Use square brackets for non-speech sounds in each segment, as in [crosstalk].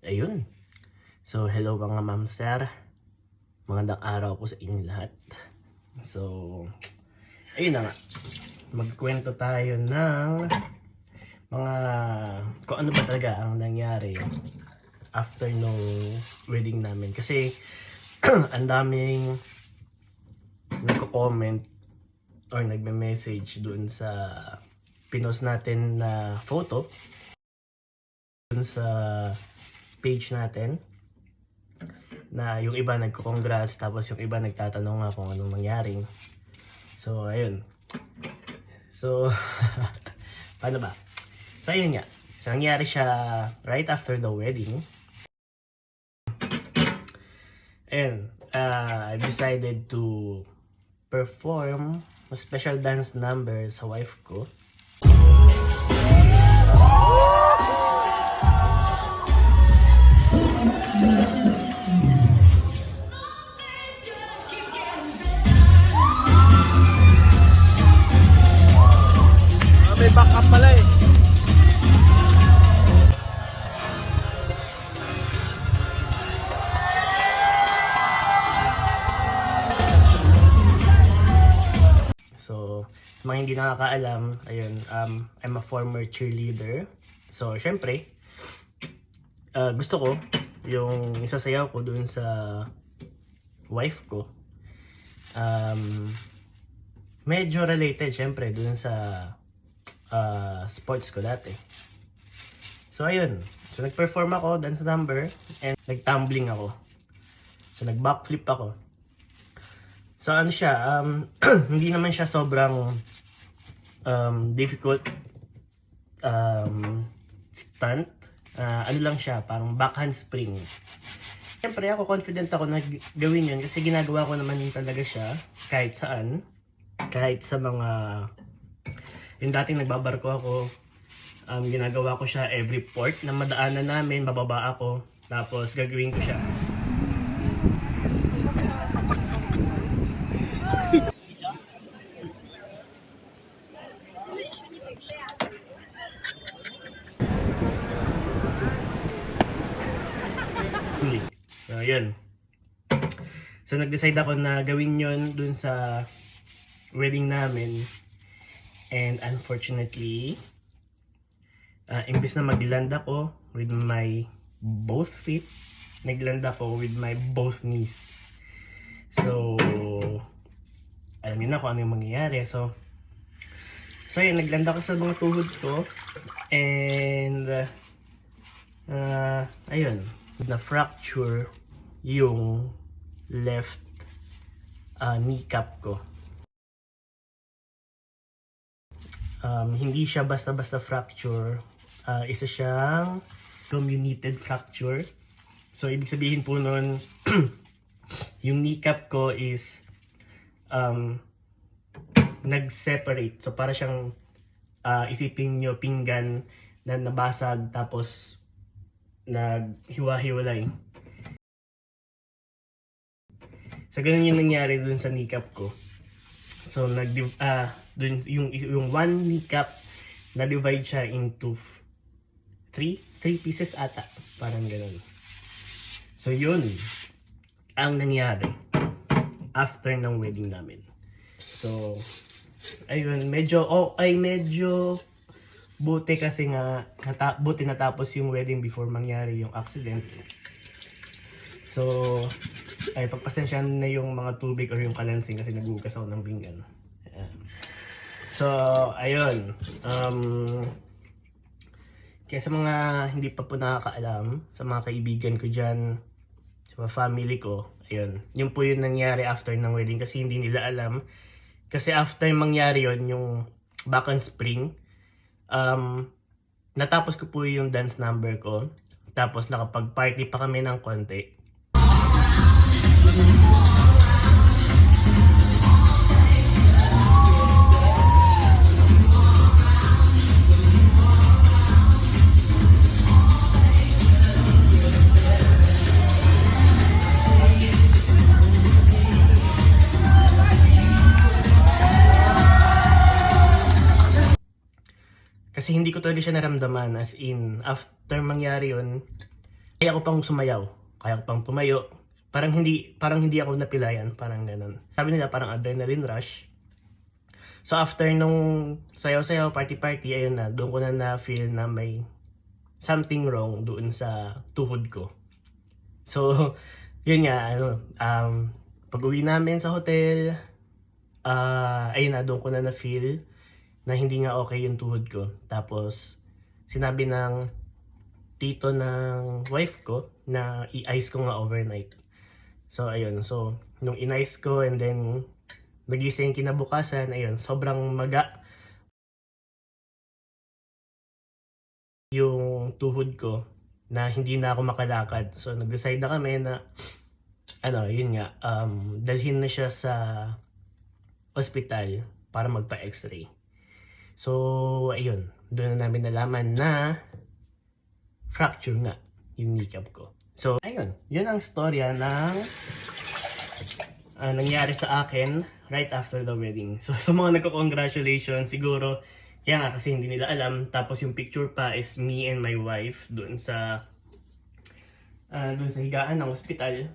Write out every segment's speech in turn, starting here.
ayun. So, hello mga ma'am sir. Magandang araw po sa inyong lahat. So, ayun na nga. Magkwento tayo ng mga kung ano ba talaga ang nangyari after nung wedding namin. Kasi, [clears throat] ang daming nagko-comment or nagme-message doon sa pinost natin na photo dun sa page natin na yung iba nagko-congrats tapos yung iba nagtatanong nga kung anong nangyari. So, ayun. So, [laughs] paano ba? So, ayun nga. So, nangyari siya right after the wedding. And, uh, I decided to perform a special dance number sa wife ko. So, mga hindi nakakaalam, ayun, um, I'm a former cheerleader. So, syempre, uh, gusto ko yung isasayaw ko dun sa wife ko. Um, medyo related, syempre, dun sa uh, sports ko dati. So, ayun. So, nag-perform ako, dance number, and nag-tumbling ako. So, nag-backflip ako. So ano siya, um, [clears throat] hindi naman siya sobrang um, difficult um, stunt. Ah, ano lang siya, parang backhand spring. Siyempre ako confident ako na gawin yun kasi ginagawa ko naman talaga siya kahit saan. Kahit sa mga, yung dating nagbabarko ako, um, ginagawa ko siya every port na madaanan namin, bababa ako, tapos gagawin ko siya. So, yun. So, nag-decide ako na gawin yon dun sa wedding namin. And unfortunately, uh, imbis na mag-land ako with my both feet, nag-land ako with my both knees. So, alam niyo na kung ano yung mangyayari. So, so yun, nag-land ako sa mga tuhod ko. And, uh, uh, ayun, na-fracture yung left uh, kneecap ko. Um, hindi siya basta-basta fracture. Uh, isa siyang comminuted fracture. So, ibig sabihin po nun, [clears throat] yung kneecap ko is um, nag-separate. So, para siyang uh, isipin nyo pinggan na nabasag tapos naghiwa-hiwalay. So, ganun yung nangyari dun sa kneecap ko. So, nag ah dun, yung, yung one kneecap, na-divide siya into three, three pieces ata. Parang ganun. So, yun ang nangyari after ng wedding namin. So, ayun, medyo, oh, ay medyo buti kasi nga, nata- buti natapos yung wedding before mangyari yung accident. So, ay pagpasensyahan na yung mga tubig or yung kalansing kasi nagugas ako ng pinggan. So, ayun. Um, kaya sa mga hindi pa po nakakaalam, sa mga kaibigan ko dyan, sa mga family ko, ayun. Yun po yung nangyari after ng wedding kasi hindi nila alam. Kasi after mangyari yon yung back and spring, um, natapos ko po yung dance number ko. Tapos nakapag-party pa kami ng konti. Kasi hindi ko talaga siya naramdaman as in after mangyari yun kaya ko pang sumayaw. Kaya ko pang tumayo. Parang hindi parang hindi ako napilayan, parang ganun. Sabi nila parang adrenaline rush. So after nung sayaw-sayaw, party-party, ayun na, doon ko na na-feel na may something wrong doon sa tuhod ko. So, [laughs] yun nga, ano, um, pag uwi namin sa hotel, ah ayun na, doon ko na na-feel na hindi nga okay yung tuhod ko. Tapos, sinabi ng tito ng wife ko na i-ice ko nga overnight. So, ayun. So, nung in-ice ko and then nagising kinabukasan, ayun, sobrang maga yung tuhod ko na hindi na ako makalakad. So, nag-decide na kami na ano, yun nga, um, dalhin na siya sa ospital para magpa-x-ray. So, ayun, doon na namin nalaman na fracture nga yung kneecap ko. So, ayun, yun ang storya ng ah, nangyari sa akin right after the wedding. So, sa mga nagko-congratulations, siguro, kaya nga kasi hindi nila alam. Tapos yung picture pa is me and my wife doon sa ah, doon sa higaan ng ospital.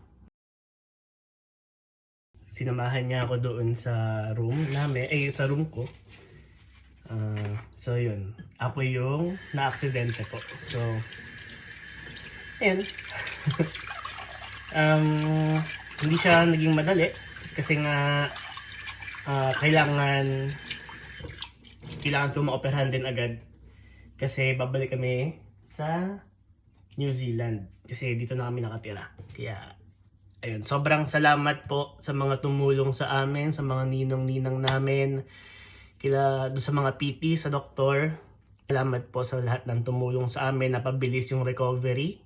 Sinamahan niya ako doon sa room namin, eh sa room ko. Ah, so yun, ako yung na-aksidente po. So, ayun. [laughs] um, hindi siya naging madali kasi nga ah, kailangan kailangan ko maoperahan din agad kasi babalik kami sa New Zealand kasi dito na kami nakatira. Kaya ayun, sobrang salamat po sa mga tumulong sa amin, sa mga ninong-ninang namin, kila do sa mga PT, sa doktor. Salamat po sa lahat ng tumulong sa amin, napabilis yung recovery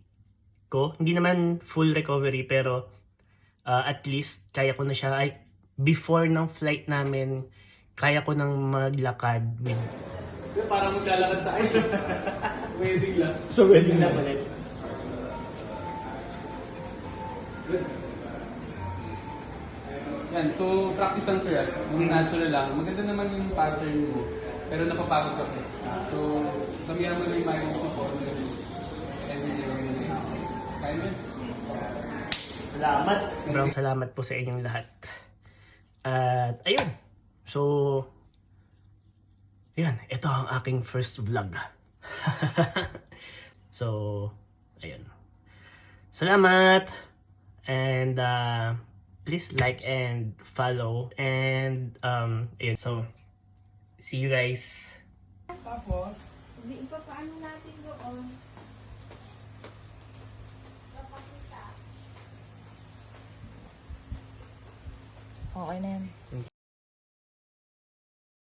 ko. Hindi naman full recovery pero uh, at least kaya ko na siya ay before ng flight namin kaya ko nang maglakad with Parang maglalakad sa akin. [laughs] Wedding lang. so wedding na Yan, so practice lang sir. ah. Yung natural lang. Maganda naman yung pattern mo. Pero napapagod ka kasi. So, sabihan mo lang yung mind mo for every day. Kaya mo. Salamat. Sobrang salamat po sa inyong lahat. At ayun. So, yan. Ito ang aking first vlog. [laughs] so, ayun. Salamat. And uh, please like and follow. And um, ayun. So, see you guys. Hindi, ipapaano natin doon? Okay na yan. Thank